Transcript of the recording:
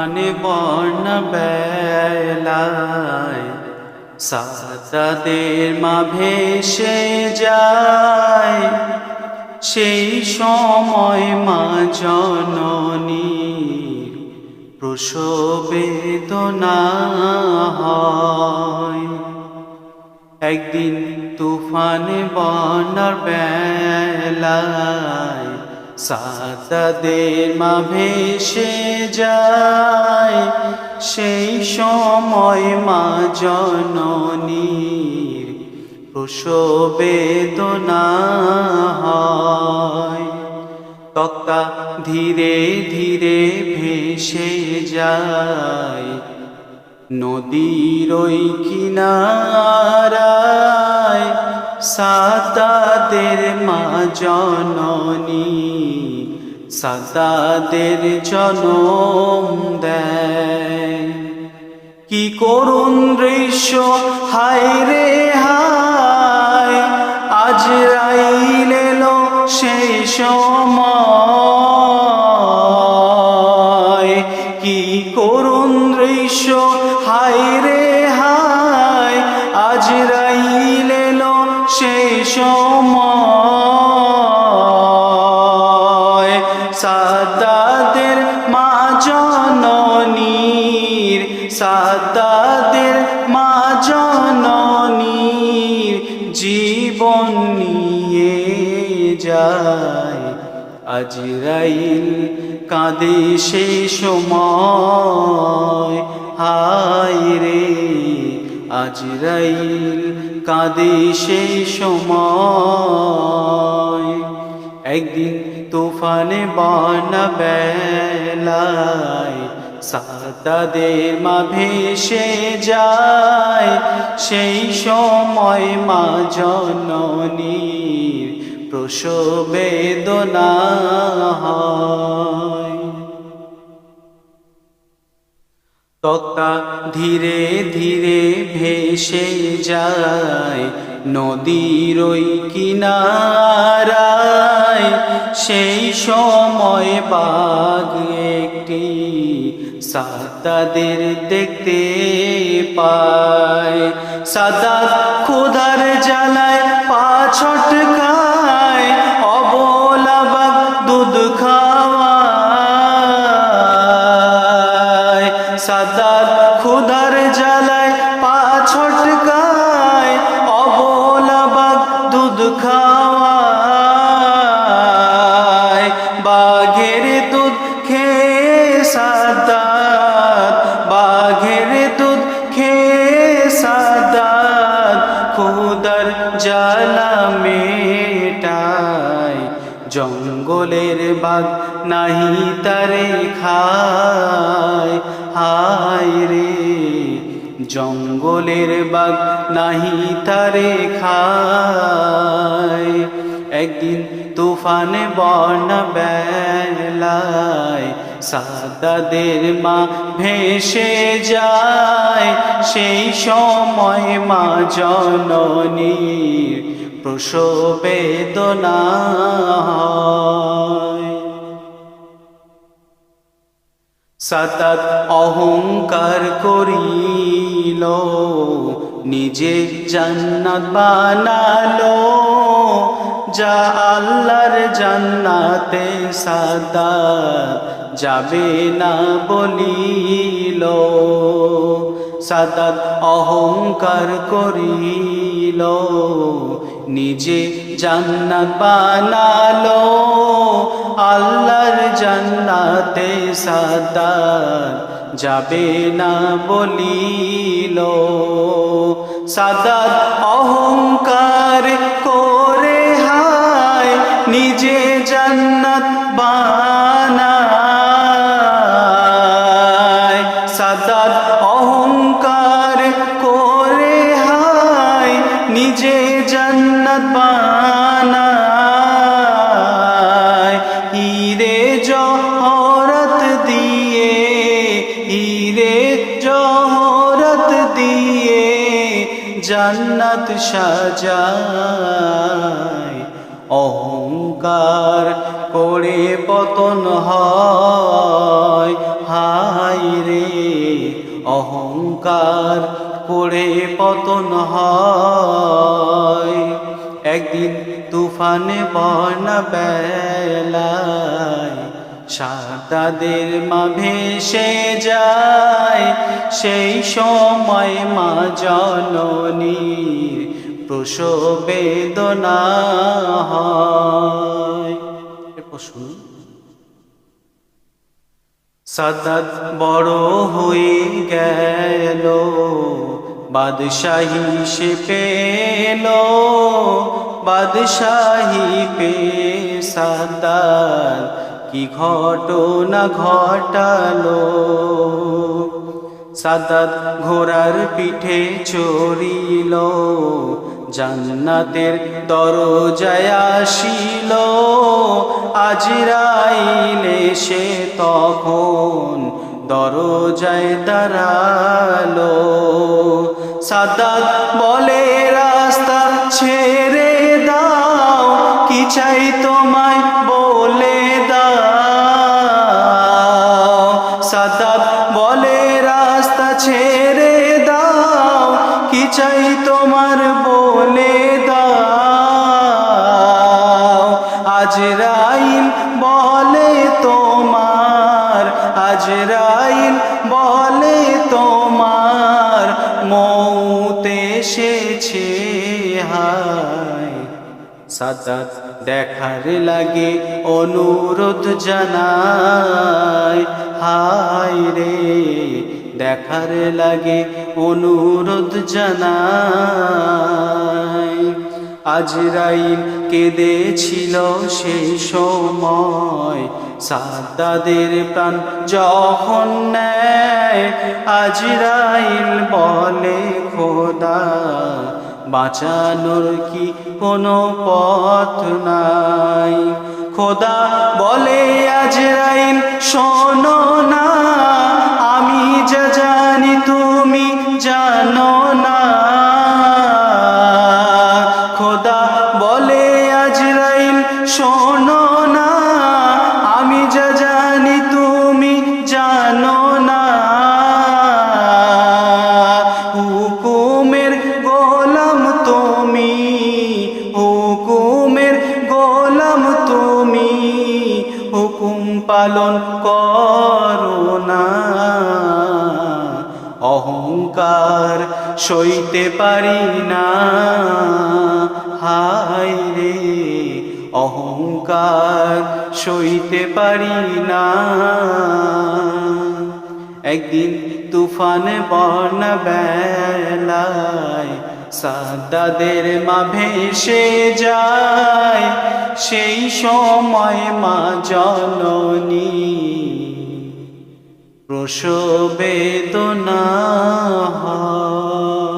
তুফানে বর্ণা বেলায়, সাদাদের মা ভেসে যায়। সেই সময় মা জননী প্রসবেদনা হয়। একদিন তুফানে বনার বেলায় সাদাদের মা ভেসে যায়, সেই সময় মা জননীর প্রসবেদনা হয়। তক্তা ধীরে ধীরে ভেসে যায়, নদীর ওই কিনারায় সাদাদের মা জননী, সাদাদের জনম দেয়। কি করুণ দৃশ্য, হায় রে হায়, আজ রাইল সেই সময়। আজরাইল কাঁদে সে সময়। হায় রে, আজরাইল কাঁদে সে সময়। একদিন তুফানে বনা বেলায়, সাদাদের মা ভেসে যায়। সেই সময় মা জননীর প্রসবেদনা তক্তা ধীরে ধীরে ভেসে যায়, নদীর ওই কিনারায়। সেই সময় বাঘ একটি সাদাদের দেখতে পায়। সাদা ক্ষুধার জ্বালায় পা ছটকায়। সাদাত খুদার জ্বালা মেটায়। জঙ্গলের বাঘ নাহি তারে খায়। হায় রে, জঙ্গলের বাঘ নাহি তারে খায়। একদিন তুফানে বর্ণা বেলায় সাদাদের মা ভেসে যায়। সেই সময় মা জননীর প্রসবেদনা সাতাত অহংকার করিল নিজে জান্নাত বানালো। যা আল্লাহর জান্নাতে সাদা যাবে না বলিল। সাদাত অহংকার করিল। নিজে জান্নাত বানালো। আল্লাহর জান্নাতে সাদাত যাবে না বলিল। সাদাত অহংকার করে নিজে জান্নাত বানায়। সাদাত অহংকার করে হায়, নিজে জান্নাত বানায়। হিরে জহরত দিয়ে হিরে জহরত দিয়ে জান্নাত সাজায়। অহংকার করে পতন হয়। হাই রে, অহংকার করে পতন হয়। একদিন তুফানে বর্ণা বেলায় সাদাদের মা ভেসে যায়। সেই সময় মা জননীর প্রসবেদনা হয়। এরপর শুনুন। সাদাত বড় হয়ে গেল, বাদশাহী সে পেল, বাদশাহী পে সাদাত কি ঘটনা ঘটালো? সাদাত ঘোড়ার পিঠে চড়িল জান্নাতের দরজায় আসিল। আজরাইলে সে তখন দরজায় দাঁড়াল। সাদাত বলে, রাস্তা ছেড়ে দাও, কি চাই তোমায় বলে দাও? সাদাত বলে, রাস্তা ছেড়ে দাও, কি চাই তোমার বলে দাও। আজরাইল বলে তোমার আজরাইল বলে তোমার, মৌত এসেছে, হায়। দেখার লাগে অনুরোধ জানায় হায় রে দেখার লাগে অনুরোধ জানায় আজরাইল কেঁদেছিল সেই সময় সাদাদের প্রাণ যখন নেয় আজরাইল বলে, খোদা, বাঁচানোর কি কোনো পথ নাই? খোদা বলে আজরাইল শোনো না আমি যা জানি তুমি জানো না। খোদা বলে আজরাইল শোনো না। আমি যা জানি তুমি জানো না। হুকুমের গোলাম তুমি, হুকুমের গোলাম তুমি। হুকুম পালন করো। সইতে পারি না। হায় রে, অহংকার সইতে পারি না। একদিন তুফান বর্ণা বেলায় সাদাদের মা ভেসে যায়। সেই সময় মা জননী প্রসবেদনা হয়।